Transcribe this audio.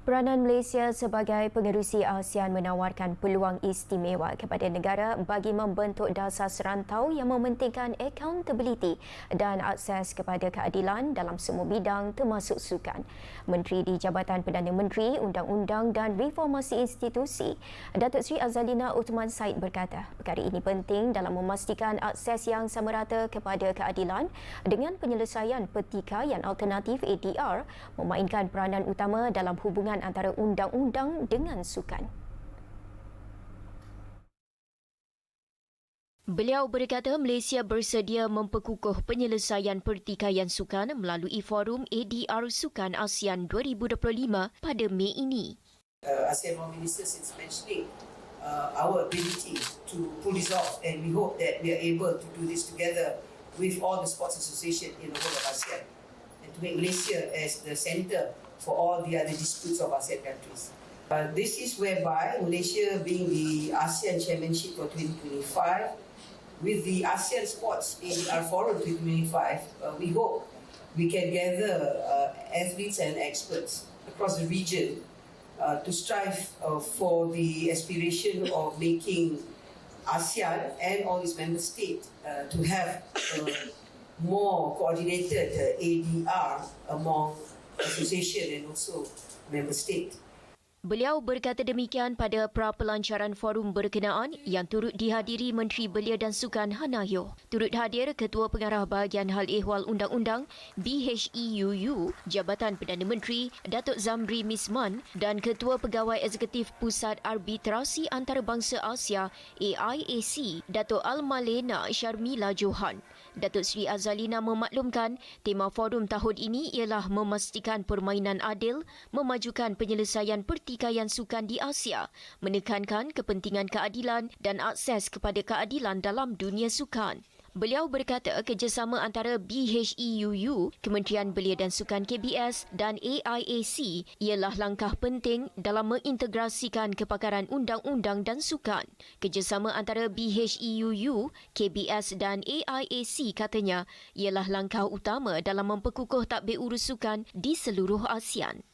Peranan Malaysia sebagai pengerusi ASEAN menawarkan peluang istimewa kepada negara bagi membentuk dasar serantau yang mementingkan accountability dan akses kepada keadilan dalam semua bidang termasuk sukan. Menteri di Jabatan Perdana Menteri, Undang-Undang dan Reformasi Institusi, Datuk Seri Azalina Uthman Said berkata, perkara ini penting dalam memastikan akses yang sama rata kepada keadilan dengan penyelesaian pertikaian alternatif ADR memainkan peranan utama dalam hubungan hubungan antara undang-undang dengan sukan. Beliau berkata Malaysia bersedia memperkukuh penyelesaian pertikaian sukan melalui forum ADR Sukan ASEAN 2025 pada Mei ini. Uh, ASEAN Foreign Ministers is mentioning uh, our ability to pull this off and we hope that we are able to do this together with all the sports association in the whole of ASEAN and to make Malaysia as the centre for all the other disputes of ASEAN countries. Uh, this is whereby Malaysia being the ASEAN Chairmanship for 2025, with the ASEAN Sports in our Forum 2025, uh, we hope we can gather uh, athletes and experts across the region uh, to strive uh, for the aspiration of making ASEAN and all its member states uh, to have more coordinated ADR among association and also member state. Beliau berkata demikian pada pra-pelancaran forum berkenaan yang turut dihadiri Menteri Belia dan Sukan Hanahyo. Turut hadir Ketua Pengarah Bahagian Hal Ehwal Undang-Undang BHEUU Jabatan Perdana Menteri Datuk Zamri Misman dan Ketua Pegawai Eksekutif Pusat Arbitrasi Antarabangsa Asia AIAC Datuk Al-Malena Sharmila Johan. Datuk Seri Azalina memaklumkan tema forum tahun ini ialah memastikan permainan adil, memajukan penyelesaian pertikaian sukan di Asia, menekankan kepentingan keadilan dan akses kepada keadilan dalam dunia sukan. Beliau berkata kerjasama antara BHEUU, Kementerian Belia dan Sukan KBS dan AIAC ialah langkah penting dalam mengintegrasikan kepakaran undang-undang dan sukan. Kerjasama antara BHEUU, KBS dan AIAC katanya ialah langkah utama dalam memperkukuh takbir urus sukan di seluruh ASEAN.